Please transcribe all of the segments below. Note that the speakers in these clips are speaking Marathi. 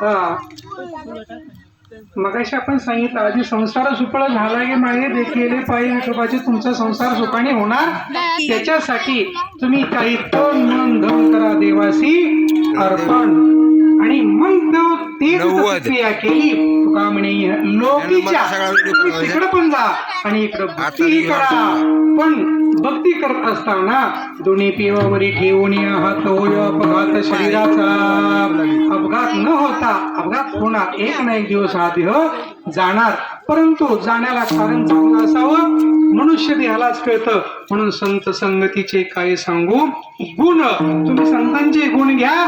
हा. मगाशी आपण सांगितलं आधी संसार सुफळ झाला की मागे देखील पायी विठोबाचे तुमचा संसार सुखाने होणार? त्याच्यासाठी तुम्ही काही तन मन धन करा देवासी अर्पण. आणि मग तो तेच. क्रिया केली. तुका म्हणे लोकीच्या. तिकडे पण जा आणि इकडे भक्ती आता करा. पण भक्ती करत असताना दोन्ही पिवावरी ठेवून हात होय अपघात शरीराचा. अपघात न होता अपघात होणार एक ना एक दिवस हा देह जाणार. परंतु जाण्याला कारण चांगलं असावं मनुष्य देहालाच कळतं. म्हणून संत संगतीचे काय सांगू? गुण. तुम्ही संतांचे गुण घ्या.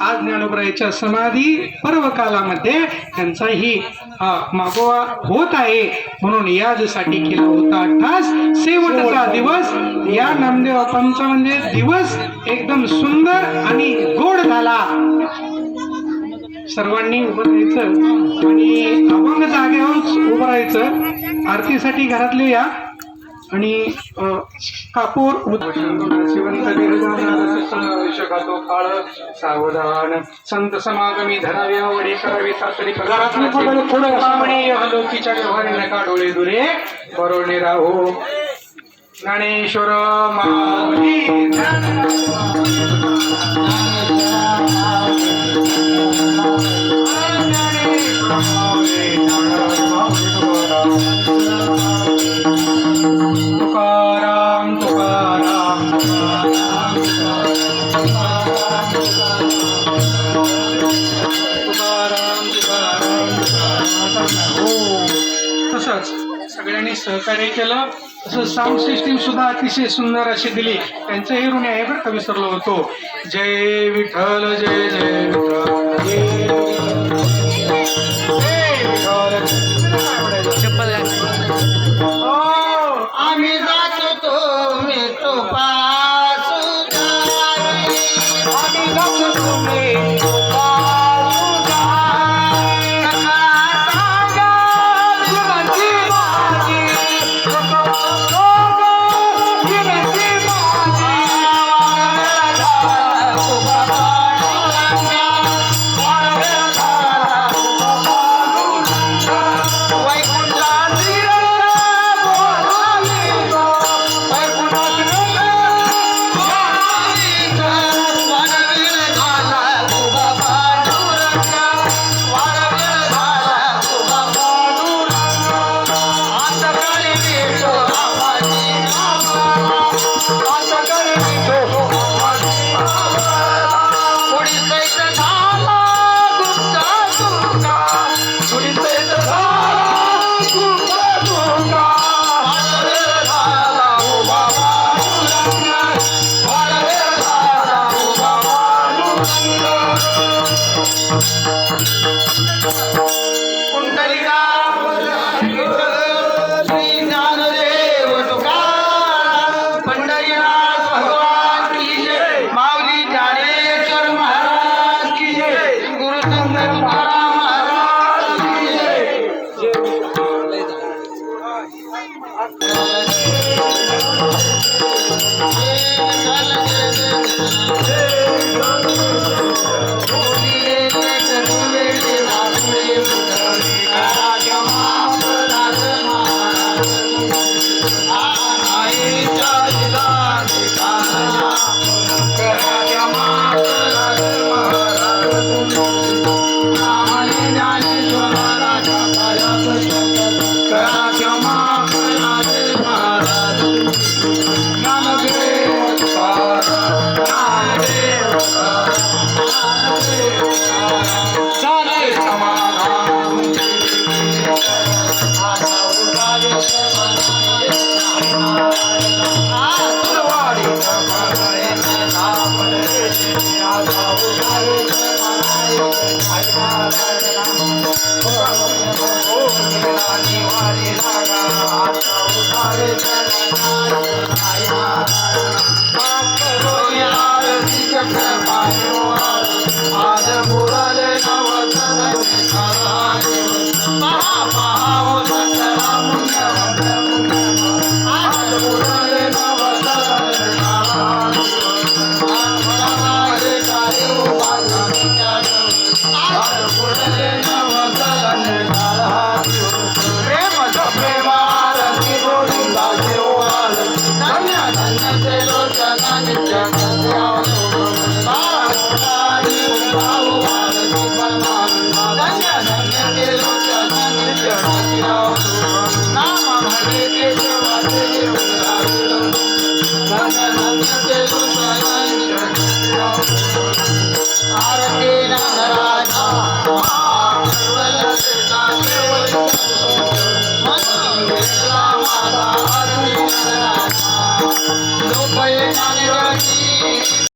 आज ज्ञानोबरायाच्या समाधी पर्व कालामध्ये त्यांचाही मागोवा होत आहे. म्हणून याजसाठी केला होता अठ्ठास शेवटचा दिवस. या नामदेव पंचा म्हणजे दिवस एकदम सुंदर आणि गोड झाला. सर्वांनी उभं राहायचं आणि अभंग जागेवर उभं राहायचं. आरतीसाठी घरातले या. आणि कापूर शिवंत काळ सावधान संत समागमी धरावे वडे करावे सासरी पगारात लोकीच्या व्यवहारी नका डोळे दुरे बरोणे राहो. ज्ञानेश्वर हो. तसंच सगळ्यांनी सहकार्य केलं. तसं साऊंड सिस्टीम सुद्धा अतिशय सुंदर अशी दिली. त्यांचं हे ऋण आहे बरं का विसरलो होतो. जय विठ्ठल जय जय विठ्ठल. हो Lord, God, I need you.